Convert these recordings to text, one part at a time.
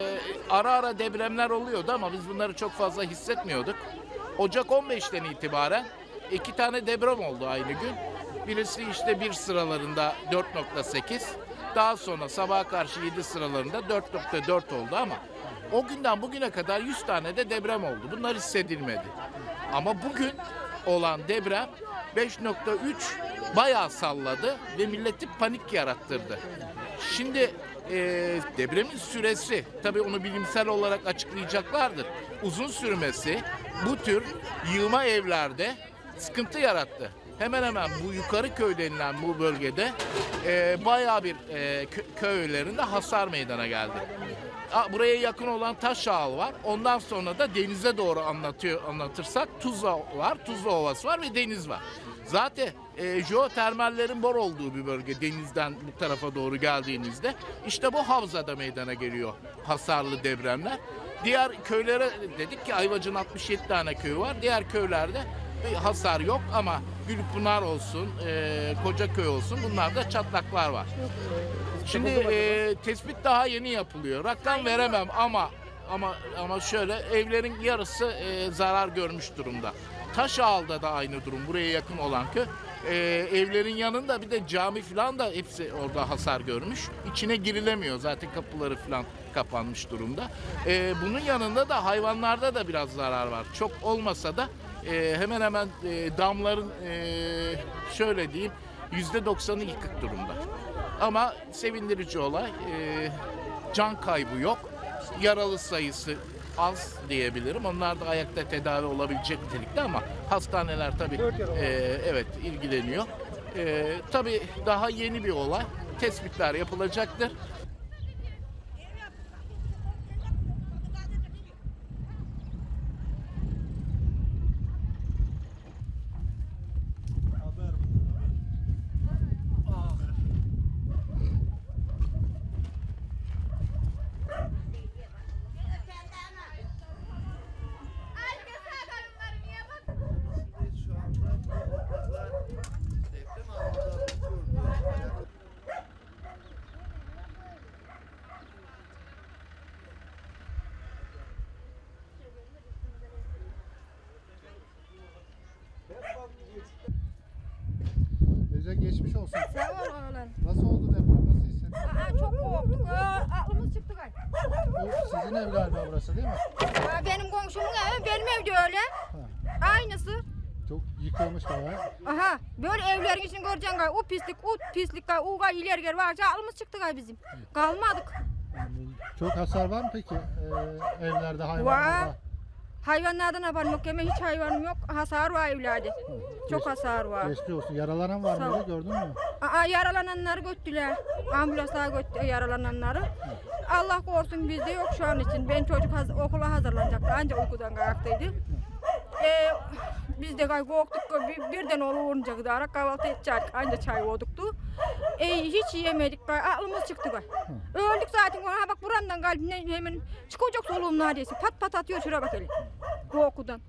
Ee, ara ara depremler oluyordu ama biz bunları çok fazla hissetmiyorduk. Ocak 15'ten itibaren iki tane deprem oldu aynı gün. Birisi işte bir sıralarında 4.8. Daha sonra sabaha karşı 7 sıralarında 4.4 oldu ama o günden bugüne kadar 100 tane de deprem oldu. Bunlar hissedilmedi. Ama bugün olan deprem 5.3 bayağı salladı ve milleti panik yarattırdı. Şimdi e, depremin süresi, tabii onu bilimsel olarak açıklayacaklardır. Uzun sürmesi bu tür yığma evlerde sıkıntı yarattı. Hemen hemen bu yukarı köy denilen bu bölgede e, bayağı bir e, kö- köylerinde hasar meydana geldi. Buraya yakın olan Taşağıl var. Ondan sonra da denize doğru anlatıyor anlatırsak Tuzla var, Tuzla Ovası var ve deniz var. Zaten e, jeotermallerin bor olduğu bir bölge denizden bu tarafa doğru geldiğinizde işte bu havzada meydana geliyor hasarlı depremler. Diğer köylere dedik ki Ayvacı'nın 67 tane köyü var. Diğer köylerde hasar yok ama Gülpınar olsun, e, Kocaköy olsun bunlarda çatlaklar var. Şimdi e, tespit daha yeni yapılıyor. Rakam veremem ama ama ama şöyle evlerin yarısı e, zarar görmüş durumda. Taşağal'da da aynı durum. Buraya yakın olan köy. E, evlerin yanında bir de cami falan da hepsi orada hasar görmüş. İçine girilemiyor. Zaten kapıları falan kapanmış durumda. E, bunun yanında da hayvanlarda da biraz zarar var. Çok olmasa da e, hemen hemen e, damların e, şöyle diyeyim yüzde doksanı yıkık durumda. Ama sevindirici olay e, can kaybı yok. Yaralı sayısı az diyebilirim. Onlar da ayakta tedavi olabilecek nitelikte ama hastaneler tabii e, evet ilgileniyor. E, tabii daha yeni bir olay. Tespitler yapılacaktır. Geçmiş olsun. Sağ ol oğlan. Nasıl oldu deprem? Nasıl hissettin? Aa, çok korktuk. Aa, aklımız çıktı gay. Bu sizin ev galiba burası değil mi? Aa, benim komşumun evi, benim ev de öyle. Aynısı. Çok yıkılmış bayağı. Aha, böyle evlerin içini göreceksin gay. O pislik, o pislik gay, o gay ileri geri varca aklımız çıktı gay bizim. Kalmadık. Yani çok hasar var mı peki? Ee, evlerde, Var. Hayvanlarda? Hayvanlardan haberim yok. Yeme hiç hayvanım yok. Hasar var evlerde. Çok hasar var. Geçmiş olsun. Yaralanan var Sağ ol. mıydı gördün mü? Aa, yaralananları götürdüler. Ambulanslar götürdü yaralananları. Allah korusun bizde yok şu an için. Ben çocuk haz- okula hazırlanacaktı. Ancak uykudan ayaktaydı. Ee, biz de korktuk. Bir, birden olunca gıdara kahvaltı edecek. Anca çay olduktu. Ee, hiç yemedik. Aklımız çıktı gay. Öldük zaten. Ha bak buramdan kalbimden hemen çıkacak soluğum neredeyse. Pat pat atıyor şuraya bak hele. Korkudan.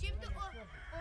Şimdi o,